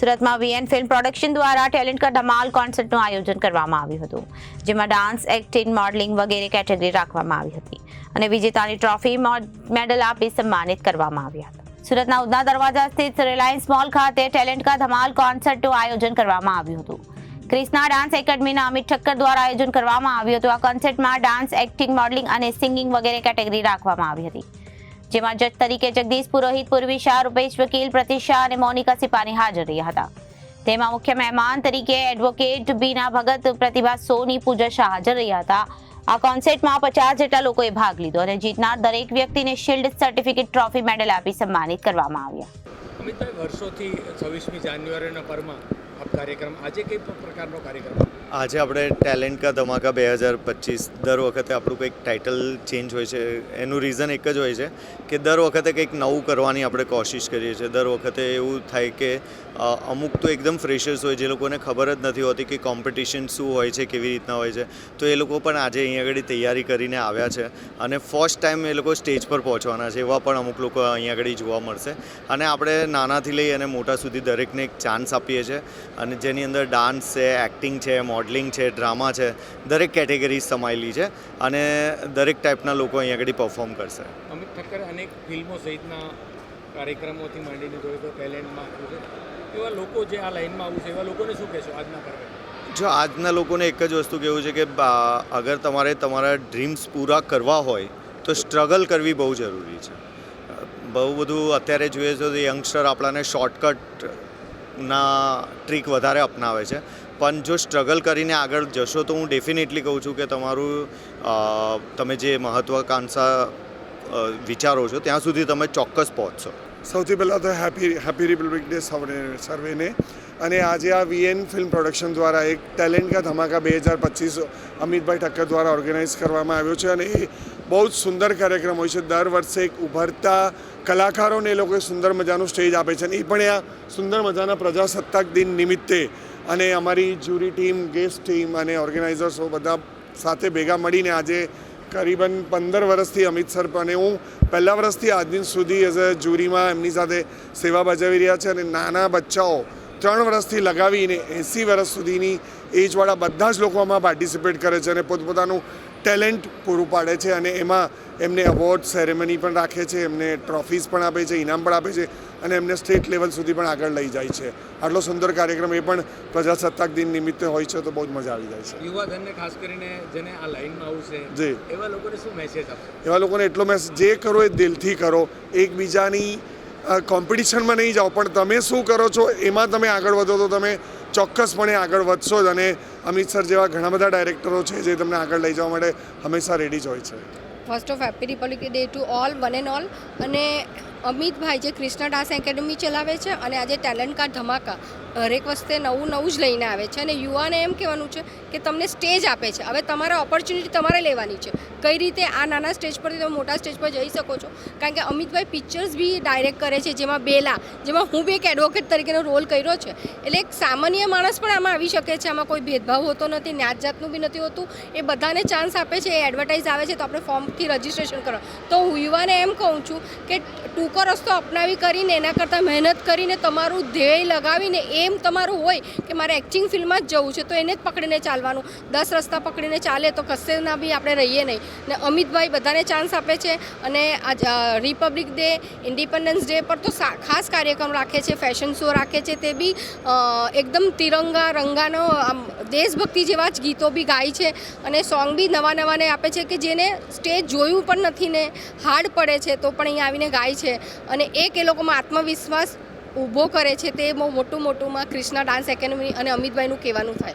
સુરતમાં VN film production દ્વારા talent કા ધમાલ કોન્સર્ટનું આયોજન કરવામાં આવ્યું હતું, જેમાં ડાન્સ, એક્ટિંગ, મોડલિંગ વગેરે કેટેગરી રાખવામાં આવી હતી અને વિજેતાની ટ્રોફી મેડલ આપી સન્માનિત કરવામાં આવ્યા હતા. સુરતના ઉદના દરવાજા સ્થિત રિલાયન્સ મોલ ખાતે ટેલેન્ટ કા ધમાલ કોન્સર્ટનું આયોજન કરવામાં આવ્યું હતું. ક્રિષ્ના ડાન્સ એકેડમીના અમિત ઠક્કર દ્વારા આયોજન કરવામાં આવ્યું હતું. આ કોન્સર્ટમાં ડાન્સ, એક્ટિંગ, મોડલિંગ અને સિંગિંગ વગેરે કેટેગરી રાખવામાં આવી હતી. જેમાં જજ તરીકે જગદીશ પુરોહિત, પૂર્વી શાહ, રૂપેશ વકીલ, પ્રતિશા અને મોનિકા સિપાની હાજર રહ્યા હતા. તેમાં મુખ્ય મહેમાન તરીકે એડવોકેટ બીના ભગત પ્રતિભા સોની પૂજા શાહ હાજર રહ્યા હતા. આ કોન્સર્ટમાં પચાસ જેટલા લોકોએ ભાગ લીધો અને જીતનાર દરેક વ્યક્તિને શિલ્ડ સર્ટિફિકેટ ટ્રોફી મેડલ આપી સન્માનિત કરવામાં આવ્યા. અમિતભાઈ વર્ષોથી છવ્વીસમી જાન્યુઆરીના પરમાં કાર્યક્રમ, આજે કઈ પ્રકારનો કાર્યક્રમ? આજે આપણે ટેલેન્ટ કા ધમાકા બે હજાર પચીસ, દર વખતે આપણું કંઈક ટાઇટલ ચેન્જ હોય છે, એનું રીઝન એક જ હોય છે કે દર વખતે કંઈક નવું કરવાની આપણે કોશિશ કરીએ છીએ. દર વખતે એવું થાય કે અમુક તો એકદમ ફ્રેશર્સ હોય જે લોકોને ખબર જ નથી હોતી કે કોમ્પિટિશન શું હોય છે, કેવી રીતના હોય છે. તો એ લોકો પણ આજે અહીં આગળ તૈયારી કરીને આવ્યા છે અને ફર્સ્ટ ટાઈમ એ લોકો સ્ટેજ પર પહોંચવાના છે, એવા પણ અમુક લોકો અહીંયા આગળ જોવા મળશે. અને આપણે નાનાથી લઈ અને મોટા સુધી દરેકને એક ચાન્સ આપીએ છીએ. અને જેની અંદર ડાન્સ છે એક્ટિંગ છે મોડલિંગ છે ડ્રામા છે દરેક કેટેગરી સમાયેલી છે અને દરેક ટાઈપના લોકો અહીંયા આગળ પરફોર્મ કરશે. અમિત ઠક્કર અનેક ફિલ્મો સહિતના કાર્યક્રમોથી માંડીને જોઈએ તો ટેલેન્ટમાં આવ્યું છે. એવા લોકો જે આ લાઈનમાં આવું છે એવા લોકોને શું કહેશો આજના પર્વે જો આજના લોકોને એક જ વસ્તુ કહેવું છે કે અગર તમારે તમારા ડ્રીમ્સ પૂરા કરવા હોય તો સ્ટ્રગલ કરવી બહુ જરૂરી છે. બહુ બધું અત્યારે જોઈએ તો યંગસ્ટર આપણાને શોર્ટકટ ના ટ્રીક વધારે અપનાવે છે. પણ જો સ્ટ્રગલ કરીને આગળ જશો તો હું ડેફિનેટલી કહું છું કે તમારું તમે જે મહત્વાકાંક્ષા વિચારો છો, ત્યાં સુધી તમે ચોક્કસ પહોંચશો. સૌથી પહેલાં તો હેપી હેપી રિપબ્લિક ડે સૌને સર્વેને. અને આજે આ વીએન ફિલ્મ પ્રોડક્શન દ્વારા એક ટેલેન્ટ કા ધમાકા બે હજાર પચીસ અમિતભાઈ ઠક્કર દ્વારા ઓર્ગેનાઇઝ કરવામાં આવ્યો છે. અને એ બહુ જ સુંદર કાર્યક્રમ હોય છે. દર વર્ષે એક ઉભરતા કલાકારોને એ લોકો સુંદર મજાનું સ્ટેજ આપે છે અને એ પણ આ સુંદર મજાના પ્રજાસત્તાક દિન નિમિત્તે અને અમારી જ્યુરી ટીમ, ગેસ્ટ ટીમ અને ઓર્ગેનાઇઝર્સો બધા સાથે ભેગા મળીને આજે કરીબન પંદર વર્ષથી અમિતસર અને હું પહેલા વર્ષથી આજ દિન સુધી એઝ અ જ્યુરીમાં એમની સાથે સેવા બજાવી રહ્યા છે અને નાના બચ્ચાઓ ત્રણ વર્ષથી લગાવીને એંસી વર્ષ સુધીની એજવાળા બધા જ લોકો આમાં પાર્ટિસિપેટ કરે છે અને પોતપોતાનું ટેલેન્ટ પૂરું પાડે છે અને એમાં એમને એવોર્ડ સેરેમની પણ રાખે છે એમને ટ્રોફીઝ પણ આપે છે ઇનામ પણ આપે છે અને એમને સ્ટેટ લેવલ સુધી પણ આગળ લઈ જાય છે. આટલો સુંદર કાર્યક્રમ એ પણ પ્રજાસત્તાક દિન નિમિત્તે હોય છે તો બહુ જ મજા આવી જાય છે. યુવાધનને ખાસ કરીને જેને આ લાઈનમાં આવું છે જી. એવા લોકોને શું મેસેજ આપશો? એવા લોકોને એટલો મેસેજ જે કરો એ દિલથી કરો એકબીજાની કોમ્પિટિશનમાં નહીં જાઓ. પણ તમે શું કરો છો, એમાં તમે આગળ વધો તો તમે ચોક્કસપણે આગળ વધશો જ. અને અમિતસર જેવા ઘણા બધા ડાયરેક્ટરો છે જે તમને આગળ લઈ જવા માટે હંમેશા રેડી જ હોય છે. First of happy republic day to all one and all અને અમિતભાઈ જે કૃષ્ણ ડાન્સ એકેડમી ચલાવે છે અને આજે ટેલેન્ટ કાર્ડ ધમાકા, હરેક વખતે નવું નવું જ લઈને આવે છે. અને યુવાને એમ કહેવાનું છે કે તમને સ્ટેજ આપે છે. હવે તમારે ઓપોર્ચ્યુનિટી તમારે લેવાની છે. કઈ રીતે આ નાના સ્ટેજ પરથી તમે મોટા સ્ટેજ પર જઈ શકો છો? કારણ કે અમિતભાઈ પિક્ચર્સ બી ડાયરેક્ટ કરે છે. જેમાં બેલા, જેમાં હું બી એક એડવોકેટ તરીકેનો રોલ કર્યો છે. એટલે એક સામાન્ય માણસ પણ આમાં આવી શકે છે. આમાં કોઈ ભેદભાવ હોતો નથી જ્ઞાત જાતનું બી નથી હોતું. એ બધાને ચાન્સ આપે છે. એ એડવર્ટાઇઝ આવે છે તો આપણે ફોર્મથી રજિસ્ટ્રેશન કરો તો હું યુવાને એમ કહું છું કે ટૂંકો રસ્તો અપનાવી કરીને, એના કરતાં મહેનત કરીને તમારું ધ્યેય લગાવીને એમ તમારું હોય કે મારે એક્ટિંગ ફિલ્મમાં જ જવું છે, તો એને જ પકડીને ચાલવાનું. દસ રસ્તા પકડીને ચાલે તો કશે ના બી આપણે રહીએ નહીં. ને અમિતભાઈ બધાને ચાન્સ આપે છે અને આજ રિપબ્લિક ડે ઇન્ડિપેન્ડન્સ ડે પર તો ખાસ કાર્યક્રમ રાખે છે ફેશન શો રાખે છે, તે બી એકદમ તિરંગા રંગાનો, આમ, દેશભક્તિ જેવા જ ગીતો બી ગાય છે અને સોંગ બી નવા નવાને આપે છે કે જેને સ્ટેજ જોયું પણ નથી ને હાર્ડ પડે છે તો પણ અહીંયા આવીને ગાય છે. અને એક એ લોકોમાં આત્મવિશ્વાસ ઊભો કરે છે તે બહુ મોટું મોટુંમાં ક્રિષ્ના ડાન્સ એકેડમી અને અમિતભાઈનું કહેવાનું થાય.